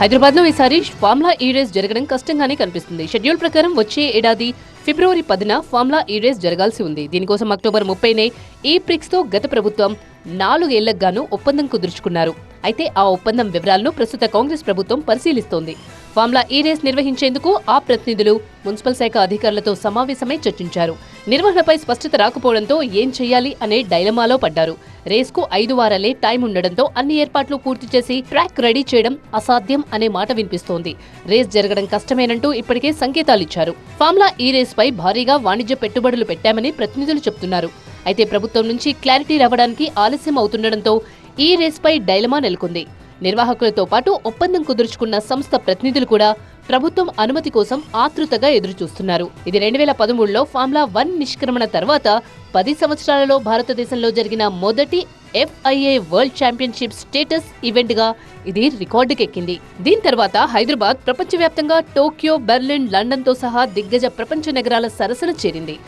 హైదరాబాద్లో ఈసారి ఫార్ములా ఈ రేస్ జరగడం కష్టంగానే కనిపిస్తుంది. షెడ్యూల్ ప్రకారం వచ్చే ఏడాది ఫిబ్రవరి పదిన ఫార్ములా ఈ రేస్ జరగాల్సి ఉంది. దీనికోసం అక్టోబర్ ముప్పైనే ఈ ప్రిక్స్తో గత ప్రభుత్వం నాలుగేళ్ళకు గాను ఒప్పందం కుదుర్చుకున్నారు. అయితే ఆ ఒప్పందం వివరాలను ప్రస్తుత కాంగ్రెస్ ప్రభుత్వం పరిశీలిస్తోంది. ఫామ్లా ఈ రేస్ నిర్వహించేందుకు ఆ ప్రతినిధులు మున్సిపల్ శాఖ అధికారులతో సమావేశమై చర్చించారు. నిర్వహణపై స్పష్టత రాకపోవడంతో ఏం చేయాలి అనే డైలమాలో పడ్డారు. రేస్కు ఐదు వారాలే టైం ఉండడంతో అన్ని ఏర్పాట్లు పూర్తి చేసి ట్రాక్ రెడీ చేయడం అసాధ్యం అనే మాట వినిపిస్తోంది. రేస్ జరగడం కష్టమేనంటూ ఇప్పటికే సంకేతాలిచ్చారు ఫామ్లా ఈ రేస్ పై భారీగా వాణిజ్య పెట్టుబడులు పెట్టామని ప్రతినిధులు చెబుతున్నారు అయితే ప్రభుత్వం నుంచి క్లారిటీ రావడానికి ఆలస్యం అవుతుండడంతో ఈ రేస్పై డైలమా నెలకొంది. నిర్వాహకులతో పాటు ఒప్పందం కుదుర్చుకున్న సంస్థ ప్రతినిధులు కూడా ప్రభుత్వం అనుమతి కోసం ఆతృతగా ఎదురుచూస్తున్నారు. ఇది రెండు వేల పదమూడులో ఫార్ములా వన్ నిష్క్రమణ తర్వాత పది సంవత్సరాలలో భారతదేశంలో జరిగిన మొదటి ఎఫ్ఐఏ వరల్డ్ ఛాంపియన్షిప్ స్టేటస్ ఈవెంట్గా ఇది రికార్డుకెక్కింది. దీని తర్వాత హైదరాబాద్ ప్రపంచవ్యాప్తంగా టోక్యో బెర్లిన్ లండన్తో సహా దిగ్గజ ప్రపంచ నగరాల సరసన చేరింది.